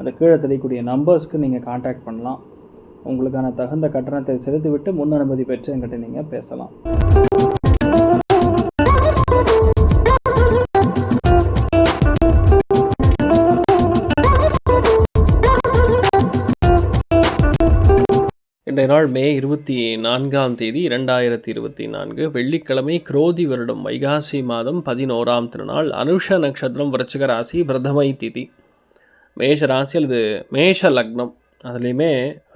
அந்த கீழே தெரியக்கூடிய நம்பர்ஸ்க்கு நீங்கள் காண்டாக்ட் பண்ணலாம். உங்களுக்கான தகுந்த கட்டணத்தை செலுத்திவிட்டு முன் அனுமதி பெற்று என்கிட்ட நீங்கள் பேசலாம். இன்றைய நாள் மே இருபத்தி நான்காம் தேதி இரண்டாயிரத்தி இருபத்தி நான்கு. வெள்ளிக்கிழமை குரோதி வருடம் வைகாசி மாதம் பதினோராம் திருநாள் அனுஷ நட்சத்திரம் விருச்சிக ராசி பிரதமை திதி. மேஷ ராசி அல்லது மேஷ லக்னம். அதுலேயுமே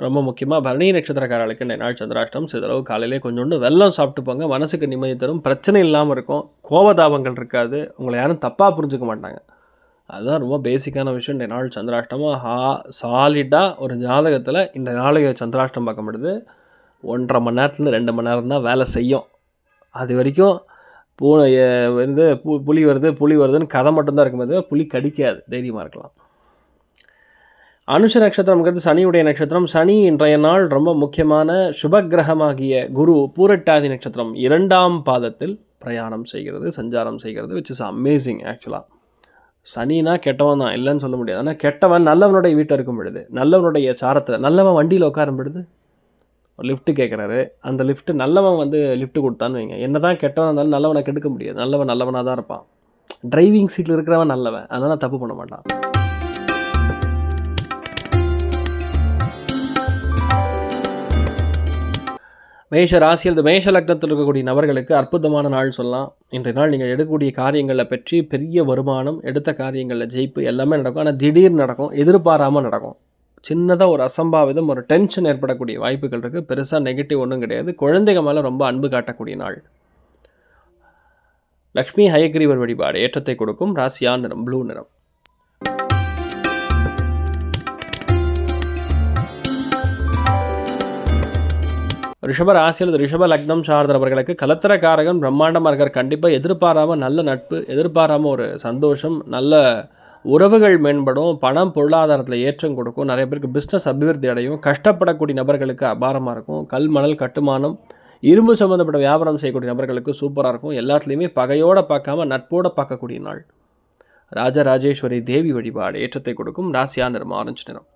ரொம்ப முக்கியமாக பரணி நட்சத்திரக்காரர்களுக்கு நாள் சந்திராஷ்டம் சிதளவு காலையிலே கொஞ்சோண்டு வெள்ளம் சாப்பிட்டு போங்க. மனசுக்கு நிம்மதி தரும். பிரச்சனை இல்லாமல் இருக்கும். கோபதாபங்கள் இருக்காது. உங்களை யாரும் தப்பாக புரிஞ்சுக்க மாட்டாங்க. அதுதான் ரொம்ப பேசிக்கான விஷயம். இந்த நாள் சந்திராஷ்டமாக ஹா சாலிடாக ஒரு ஜாதகத்தில் இந்த நாளைக்கு சந்திராஷ்டம் பார்க்கப்படுது ஒன்றரை மணி நேரத்துலேருந்து ரெண்டு மணி நேரம் தான் வேலை செய்யும். அது வரைக்கும் பூனை வந்து பு புலி வருது புலி வருதுன்னு கதை மட்டும்தான் இருக்கும்போது புலி கடிக்காது. தைரியமாக இருக்கலாம். அனுஷ நட்சத்திரம்ங்கிறது சனியுடைய நட்சத்திரம். சனி இன்றைய நாள் ரொம்ப முக்கியமான சுபக்கிரகமாகிய குரு பூரட்டாதி நட்சத்திரம் இரண்டாம் பாதத்தில் பிரயாணம் செய்கிறது சஞ்சாரம் செய்கிறது விச் இஸ் அமேசிங் ஆக்சுவலாக சனினா கெட்டவன் தான் இல்லைன்னு சொல்ல முடியாது. ஆனால் கெட்டவன் நல்லவனுடைய வீட்டில் இருக்கும் பொழுது நல்லவனுடைய சாரத்தில் நல்லவன் வண்டியில் உட்காரும் பொழுது ஒரு லிஃப்ட்டு கேட்குறாரு அந்த லிஃப்ட்டு நல்லவன் வந்து லிஃப்ட்டு கொடுத்தான்னு வைங்க. என்ன தான் கெட்டவன் இருந்தாலும் நல்லவனை கெடுக்க முடியாது. நல்லவன் நல்லவனாக தான் இருப்பான் டிரைவிங் சீட்டில் இருக்கிறவன் நல்லவன். அதனால் தப்பு பண்ண மாட்டான். மேஷ ராசியில் இந்த மேஷ லக்னத்தில் இருக்கக்கூடிய நபர்களுக்கு அற்புதமான நாள் சொல்லலாம். இன்றைய நாள் நீங்கள் எடுக்கக்கூடிய காரியங்களில் பற்றி பெரிய வருமானம் எடுத்த காரியங்களில் ஜெயிப்பு எல்லாமே நடக்கும். ஆனால் திடீர்னு நடக்கும் எதிர்பாராமல் நடக்கும். சின்னதாக ஒரு அசம்பாவிதம் ஒரு டென்ஷன் ஏற்படக்கூடிய வாய்ப்புகள் இருக்குது பெருசாக நெகட்டிவ் ஒன்றும் கிடையாது. குழந்தைங்க மேலே ரொம்ப அன்பு காட்டக்கூடிய நாள். லக்ஷ்மி ஹயக்ரீவர் வழிபாடு ஏற்றத்தை கொடுக்கும். ராசியா நிறம் ப்ளூ நிறம். ரிஷப ராசி அல்லது ரிஷப லக்னம் சார்ந்தவர்களுக்கு கலத்திரக்காரகன் பிரம்மாண்டமாக இருக்கார். கண்டிப்பாக எதிர்பாராமல் நல்ல நட்பு எதிர்பாராமல் ஒரு சந்தோஷம் நல்ல உறவுகள் மேம்படும் பணம் பொருளாதாரத்தில் ஏற்றம் கொடுக்கும் நிறைய பேருக்கு பிஸ்னஸ் அபிவிருத்தி அடையும் கஷ்டப்படக்கூடிய நபர்களுக்கு அபாரமாக இருக்கும். கல் மணல் கட்டுமானம் இரும்பு சம்மந்தப்பட்ட வியாபாரம் செய்யக்கூடிய நபர்களுக்கு சூப்பராக இருக்கும். எல்லாத்துலேயுமே பகையோடு பார்க்காம நட்போடு பார்க்கக்கூடிய நாள். ராஜராஜேஸ்வரி தேவி வழிபாடு ஏற்றத்தை கொடுக்கும். ராசியா நிறம் ஆரஞ்சு நிறம்.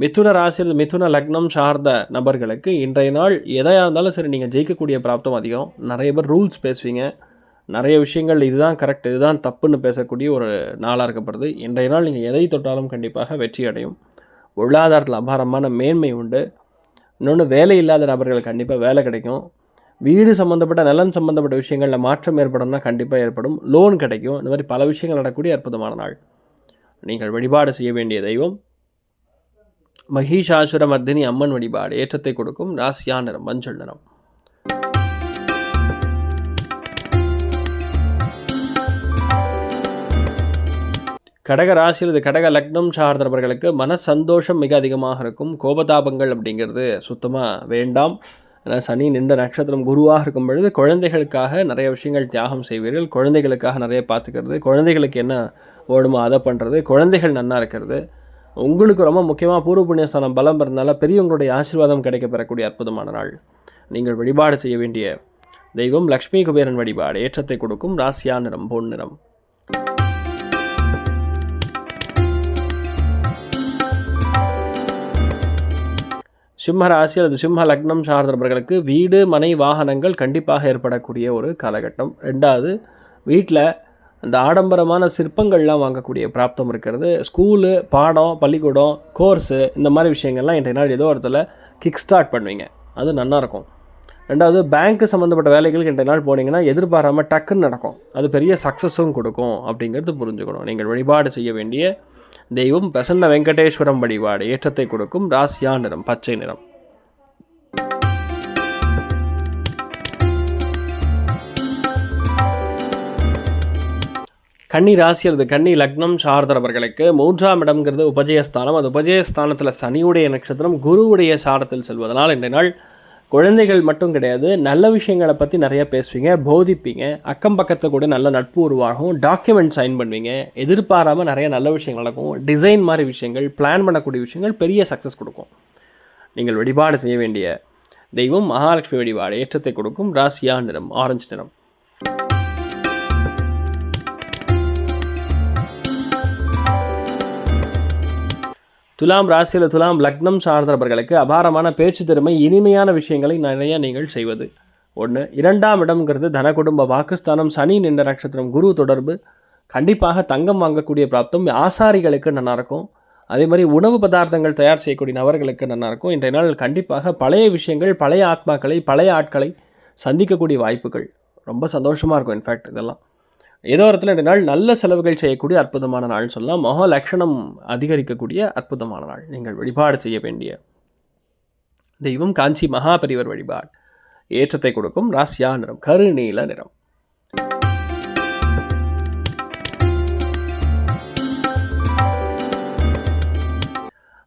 மிதுன ராசியில் மிதுன லக்னம் சார்ந்த நபர்களுக்கு இன்றைய நாள் எதையாக இருந்தாலும் சரி நீங்கள் ஜெயிக்கக்கூடிய பிராப்தம் அதிகம். நிறைய பேர் ரூல்ஸ் பேசுவீங்க. நிறைய விஷயங்கள் இதுதான் கரெக்ட் இதுதான் தப்புன்னு பேசக்கூடிய ஒரு நாளாக இருக்கப்படுது. இன்றைய நாள் நீங்கள் எதை தொட்டாலும் கண்டிப்பாக வெற்றி அடையும். பொருளாதாரத்தில் அபாரமான மேன்மை உண்டு. இன்னொன்று வேலை இல்லாத நபர்களுக்கு கண்டிப்பாக வேலை கிடைக்கும். வீடு சம்மந்தப்பட்ட நலன் சம்மந்தப்பட்ட விஷயங்களில் மாற்றம் ஏற்படும்னா கண்டிப்பாக ஏற்படும். லோன் கிடைக்கும். இந்த மாதிரி பல விஷயங்கள் நடக்கக்கூடிய அற்புதமான நாள். நீங்கள் வழிபாடு செய்ய வேண்டிய தெய்வம். மகிஷாசுர மர்தினி அம்மன் வழிபாடு ஏற்றத்தை கொடுக்கும் ராசியா நிறம் மஞ்சள் நிறம். கடக ராசியில் இது கடக லக்னம் சார்ந்தவர்களுக்கு மன சந்தோஷம் மிக அதிகமாக இருக்கும். கோபதாபங்கள் அப்படிங்கிறது சுத்தமாக வேண்டாம். ஏன்னா சனி நின்ற நட்சத்திரம் குருவாக இருக்கும் பொழுது குழந்தைகளுக்காக நிறைய விஷயங்கள் தியாகம் செய்வீர்கள். குழந்தைகளுக்காக நிறைய பார்த்துக்கிறது. குழந்தைகளுக்கு என்ன ஓடுமோ அதை பண்ணுறது குழந்தைகள் நன்னா இருக்கிறது. உங்களுக்கு ரொம்ப முக்கியமாக பூர்வ புண்ணியஸ்தானம் பலம் பெறதுனால பெரியவங்களுடைய ஆசீர்வாதம் கிடைக்க பெறக்கூடிய அற்புதமான நாள். நீங்கள் வழிபாடு செய்ய வேண்டிய தெய்வம் லக்ஷ்மி குபேரன் வழிபாடு ஏற்றத்தை கொடுக்கும் ராசியா நிறம் பொன் நிறம். சிம்ம ராசி அல்லது சிம்ம லக்னம் சார்ந்தவர்களுக்கு வீடு மனை வாகனங்கள் கண்டிப்பாக ஏற்படக்கூடிய ஒரு காலகட்டம். ரெண்டாவது வீட்டில் அந்த ஆடம்பரமான சிற்பங்கள்லாம் வாங்கக்கூடிய பிராப்தம் இருக்கிறது. ஸ்கூலு பாடம் பள்ளிக்கூடம் கோர்ஸு இந்த மாதிரி விஷயங்கள்லாம் இன்றைய நாள் ஏதோ இடத்துல கிக் ஸ்டார்ட் பண்ணுவீங்க. அது நல்லாயிருக்கும் ரெண்டாவது பேங்க்கு சம்மந்தப்பட்ட வேலைகளுக்கு ரெண்டு நாள் போனீங்கன்னா எதிர்பாராமல் டக்குன்னு நடக்கும். அது பெரிய சக்ஸஸும் கொடுக்கும் அப்படிங்கிறது புரிஞ்சுக்கணும். நீங்கள் வழிபாடு செய்ய வேண்டிய தெய்வம் பிரசன்ன வெங்கடேஸ்வரம் வழிபாடு ஏற்றத்தை கொடுக்கும் ராசியா நிறம் பச்சை நிறம். கன்னி ராசி அல்லது கன்னி லக்னம் சார்ந்தவர்களுக்கு மூன்றாம் இடம்ங்கிறது உபஜயஸ்தானம். அது உபஜயஸ்தானத்தில் சனியுடைய நட்சத்திரம் குருவுடைய சாரத்தில் செல்வதனால் இன்றைய நாள் குழந்தைகள் மட்டும் கிடையாது நல்ல விஷயங்களை பற்றி நிறையா பேசுவீங்க போதிப்பீங்க அக்கம் பக்கத்தில் கூட நல்ல நட்பு உருவாகும் டாக்குமெண்ட் சைன் பண்ணுவீங்க எதிர்பாராமல் நிறைய நல்ல விஷயங்கள் நடக்கும் டிசைன் மாதிரி விஷயங்கள் பிளான் பண்ணக்கூடிய விஷயங்கள் பெரிய சக்ஸஸ் கொடுக்கும். நீங்கள் வழிபாடு செய்ய வேண்டிய தெய்வம் மகாலட்சுமி வழிபாடு ஏற்றத்தை கொடுக்கும் ராசியா நிறம் ஆரஞ்சு நிறம். துலாம் ராசியில் துலாம் லக்னம் சார்ந்தவர்களுக்கு அபாரமான பேச்சு திறமை இனிமையான விஷயங்களை நிறைய நீங்கள் செய்வது. ஒன்று இரண்டாம் இடம்ங்கிறது தன குடும்ப வாக்குஸ்தானம் சனி நின்ற நட்சத்திரம் குரு தொடர்பு கண்டிப்பாக தங்கம் வாங்கக்கூடிய பிராப்தம் ஆசாரிகளுக்கு நல்லாயிருக்கும் அதே மாதிரி உணவு பதார்த்தங்கள் தயார் செய்யக்கூடிய நபர்களுக்கு நல்லாயிருக்கும் இன்றைய நாள் கண்டிப்பாக பழைய விஷயங்கள் பழைய ஆத்மாக்களை பழைய ஆட்களை சந்திக்கக்கூடிய வாய்ப்புகள். ரொம்ப சந்தோஷமாக இருக்கும் இன்ஃபேக்ட் இதெல்லாம். ஏதோ இடத்துல ரெண்டு நாள் நல்ல செலவுகள் செய்யக்கூடிய அற்புதமான நாள் சொல்லலாம். மகா லட்சணம் அதிகரிக்கக்கூடிய அற்புதமான நாள். நீங்கள் வழிபாடு செய்ய வேண்டிய தெய்வம் காஞ்சி மகாபரிவர் வழிபாடு. ஏற்றத்தை கொடுக்கும் ராசியா நிறம் கருநீல நிறம்.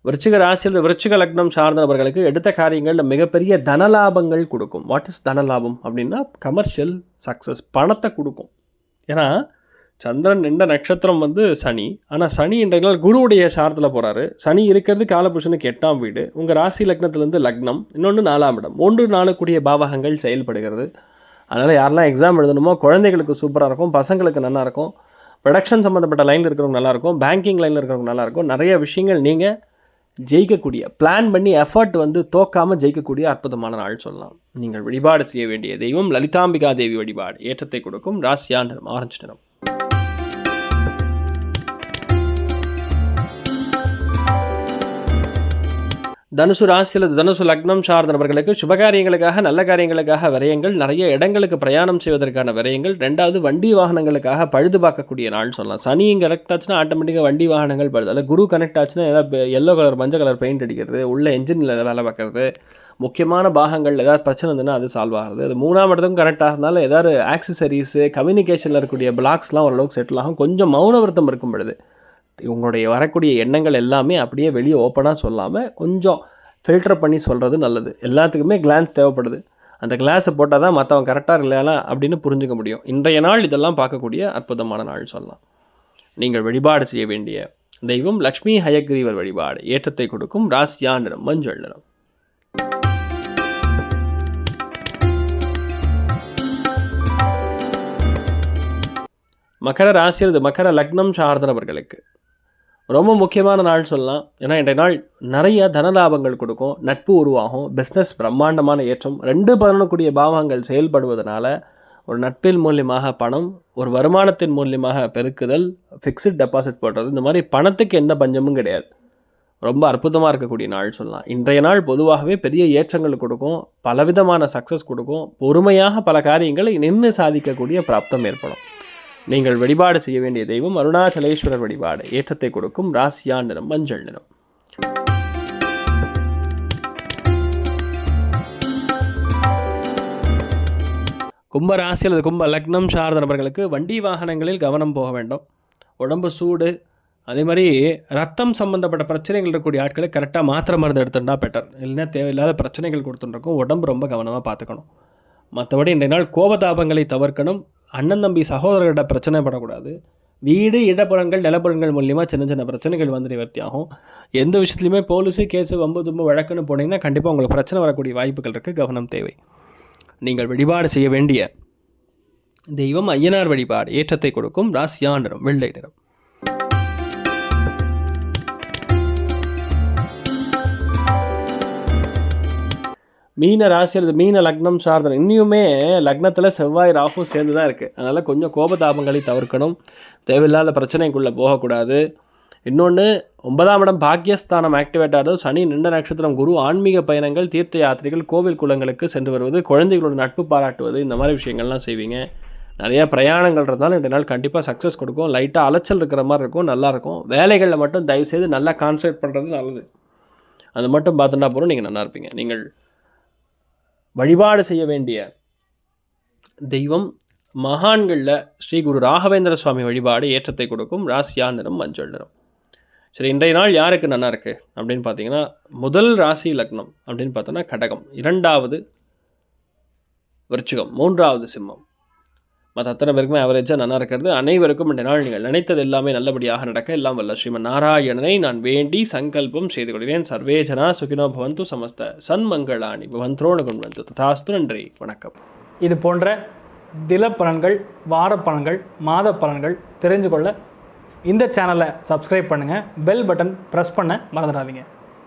விருச்சிக ராசியில் விருச்சிக லக்னம் சார்ந்தவர்களுக்கு எடுத்த காரியங்களில் மிகப்பெரிய தனலாபங்கள் கொடுக்கும். வாட் இஸ் தனலாபம் அப்படின்னா கமர்ஷியல் சக்ஸஸ் பணத்தை கொடுக்கும். ஏன்னா சந்திரன் நின்ற நட்சத்திரம் வந்து சனி. ஆனால் சனி என்ற நாள் குருவுடைய சாரத்தில் போகிறாரு சனி இருக்கிறது காலபுருஷனுக்கு எட்டாம் வீடு. உங்கள் ராசி லக்னத்துலேருந்து லக்னம் இன்னொன்று நாலாம் இடம். ஒன்று நாளுக்குரிய பாவகங்கள் செயல்படுகிறது. அதனால் யாரெல்லாம் எக்ஸாம் எழுதணுமோ குழந்தைகளுக்கு சூப்பராக இருக்கும் பசங்களுக்கு நல்லாயிருக்கும் ப்ரொடக்ஷன் சம்மந்தப்பட்ட லைனில் இருக்கிறவங்க நல்லாயிருக்கும் பேங்கிங் லைனில் இருக்கிறவங்க நல்லாயிருக்கும் நிறைய விஷயங்கள் நீங்கள் ஜெயிக்கக்கூடிய பிளான் பண்ணி எஃபர்ட் வந்து தோக்காமல் ஜெயிக்கக்கூடிய அற்புதமான நாள் சொல்லலாம். நீங்கள் வழிபாடு செய்ய வேண்டிய தெய்வம் லலிதாம்பிகா தேவி வழிபாடு. ஏற்றத்தை கொடுக்கும். ராசியா நிறம் ஆரஞ்சு நிறம். தனுசு ராசியில் தனுசு லக்னம் சார்ந்த நபர்களுக்கு சுபகாரியங்களுக்காக நல்ல காரியங்களுக்காக விரயங்கள் நிறைய இடங்களுக்கு பிரயாணம் செய்வதற்கான விரயங்கள் ரெண்டாவது வண்டி வாகனங்களுக்காக பழுது பார்க்கக்கூடிய நாள் சொல்லலாம். சனி இங்கே கனெக்ட் ஆச்சுன்னா ஆட்டோமேட்டிக்காக வண்டி வாகனங்கள் பழுது. அதில் குரு கனெக்ட் ஆச்சுன்னா ஏதாவது எல்லோ கலர் மஞ்சள் கலர் பெயிண்ட் அடிக்கிறது உள்ள என்ஜினில் வேலை பார்க்குறது முக்கியமான பாகங்கள் ஏதாவது பிரச்சனை இருந்ததுன்னா அது சால்வ் ஆகுது அது மூணாம் இடத்துக்கும் கரெக்டாக இருந்தாலும் ஏதாவது ஆக்சசரிஸு கம்யூனிகேஷனில் இருக்கக்கூடிய பிளாக்ஸ்லாம் ஓரளவுக்கு செட்டில் ஆகும். கொஞ்சம் மௌன விரதம் இருக்கும் பொழுது உங்களுடைய வரக்கூடிய எண்ணங்கள் எல்லாமே அப்படியே வெளியே ஓப்பனாக சொல்லாமல் கொஞ்சம் ஃபில்டர் பண்ணி சொல்கிறது நல்லது. எல்லாத்துக்குமே கிளான்ஸ் தேவைப்படுது. அந்த கிளாஸை போட்டால் தான் மற்றவன் கரெக்டாக இல்லையா அப்படின்னு புரிஞ்சுக்க முடியும். இன்றைய நாள் இதெல்லாம் பார்க்கக்கூடிய அற்புதமான நாள் சொல்லலாம். நீங்கள் வழிபாடு செய்ய வேண்டிய தெய்வம் லக்ஷ்மி ஹயக்ரீவர் வழிபாடு. ஏற்றத்தை கொடுக்கும் ராசியா நிறம் மஞ்சள் நிறம். மகர ராசியர் மகர லக்னம் சார்ந்தவர்களுக்கு ரொம்ப முக்கியமான நாள் சொல்லலாம். ஏன்னா இன்றைய நாள் நிறைய தனலாபங்கள் கொடுக்கும் நட்பு உருவாகும் பிஸ்னஸ் பிரம்மாண்டமான ஏற்றம் ரெண்டு பதினொன்றுக்கூடிய பாவங்கள் செயல்படுவதனால ஒரு நட்பின் மூலியமாக பணம் ஒரு வருமானத்தின் மூலியமாக பெருக்குதல் ஃபிக்ஸட் டெபாசிட் போடுறது இந்த மாதிரி பணத்துக்கு எந்த பஞ்சமும் கிடையாது. ரொம்ப அற்புதமாக இருக்கக்கூடிய நாள் சொல்லலாம். இன்றைய நாள் பொதுவாகவே பெரிய ஏற்றங்கள் கொடுக்கும் பலவிதமான சக்ஸஸ் கொடுக்கும் பொறுமையாக பல காரியங்களை நின்று சாதிக்கக்கூடிய பிராப்தம் ஏற்படும். நீங்கள் வழிபாடு செய்ய வேண்டிய தெய்வம் அருணாச்சலேஸ்வரர் வழிபாடு. ஏற்றத்தை கொடுக்கும் ராசியா நிறம் மஞ்சள் நிறம். கும்ப ராசி அல்லது கும்ப லக்னம் சார்ந்த நபர்களுக்கு வண்டி வாகனங்களில் கவனம் போக வேண்டும். உடம்பு சூடு அதே மாதிரி ரத்தம் சம்மந்தப்பட்ட பிரச்சனைகள் இருக்கக்கூடிய ஆட்களை கரெக்டாக மாத்திரை மருந்து எடுத்துட்டா பெட்டர் இல்லைன்னா தேவையில்லாத பிரச்சனைகள் கொடுத்துட்டுருக்கும் உடம்பு ரொம்ப கவனமாக பார்த்துக்கணும். மற்றபடி இன்றைய நாள் கோபதாபங்களை தவிர்க்கணும். அண்ணன் தம்பி சகோதரர்கிட்ட பிரச்சனை படக்கூடாது வீடு இடப்புறங்கள் நிலப்புறங்கள் மூலியமாக சின்ன சின்ன பிரச்சனைகள் வந்து நிவர்த்தி ஆகும் எந்த விஷயத்துலையுமே போலீஸு கேஸு வம்பு தும்பு வழக்குன்னு போனீங்கன்னா கண்டிப்பாக உங்களுக்கு பிரச்சனை வரக்கூடிய வாய்ப்புகள் இருக்குது கவனம் தேவை. நீங்கள் வழிபாடு செய்ய வேண்டிய தெய்வம் ஐயனார் வழிபாடு ஏற்றத்தை கொடுக்கும். ராசியா நிறம் வெள்ளை நிறம். மீன ராசி அல்லது மீன லக்னம் சார்ந்த இன்னியுமே லக்னத்தில் செவ்வாய் ராகு சேர்ந்து தான் இருக்குது அதனால் கொஞ்சம் கோபதாபங்களை தவிர்க்கணும். தேவையில்லாத பிரச்சனைக்குள்ளே போகக்கூடாது. இன்னொன்று ஒன்பதாம் இடம் பாக்கியஸ்தானம் ஆக்டிவேட் ஆகிறது சனி நின்ற நட்சத்திரம் குரு ஆன்மீக பயணங்கள் தீர்த்த யாத்திரைகள் கோவில் குளங்களுக்கு சென்று வருவது குழந்தைகளோட நட்பு பாராட்டுவது இந்த மாதிரி விஷயங்கள்லாம் செய்வீங்க. நிறையா பிரயாணங்கள் இருந்தாலும் இந்த நாள் கண்டிப்பாக சக்ஸஸ் கொடுக்கும். லைட்டாக அலைச்சல் இருக்கிற மாதிரி இருக்கும் நல்லாயிருக்கும் வேலைகளில் மட்டும் தயவுசெய்து நல்லா கான்சன்ட்ரேட் பண்ணுறது நல்லது. அது மட்டும் பார்த்துட்டா போகிறோம் நீங்கள் நல்லா இருப்பீங்க. நீங்கள் வழிபாடு செய்ய வேண்டிய தெய்வம் மகான்களில் ஸ்ரீ குரு ராகவேந்திர சுவாமி வழிபாடு ஏற்றத்தை கொடுக்கும் ராசியா நிறம் மஞ்சள் நிறம். சரி இன்றைய நாள் யாருக்கு நல்லா இருக்குது அப்படின்னு பார்த்தீங்கன்னா முதல் ராசி லக்னம் அப்படின்னு பார்த்தோன்னா கடகம். இரண்டாவது விருச்சிகம். மூன்றாவது சிம்மம். மற்ற அத்தனை பேருக்குமே அவரேஜாக நல்லா இருக்கிறது. அனைவருக்கும் இந்த நாள் நீங்கள் நினைத்தது எல்லாமே நல்லபடியாக நடக்க. எல்லாம் வல்ல ஸ்ரீமன் நாராயணனை நான் வேண்டி சங்கல்பம் செய்து கொள்கிறேன். சர்வேஜனா சுகினோ பவந்து சமஸ்த சன்மங்களாணி பவந்த்ரோண வந்து ததாஸ்து நன்றி. வணக்கம். இது போன்ற தில பலன்கள் வார பலன்கள் மாத பலன்கள் தெரிஞ்சு கொள்ள இந்த சேனலை சப்ஸ்கிரைப் பண்ணுங்கள் பெல் பட்டன் ப்ரெஸ் பண்ண மறந்துடாதீங்க.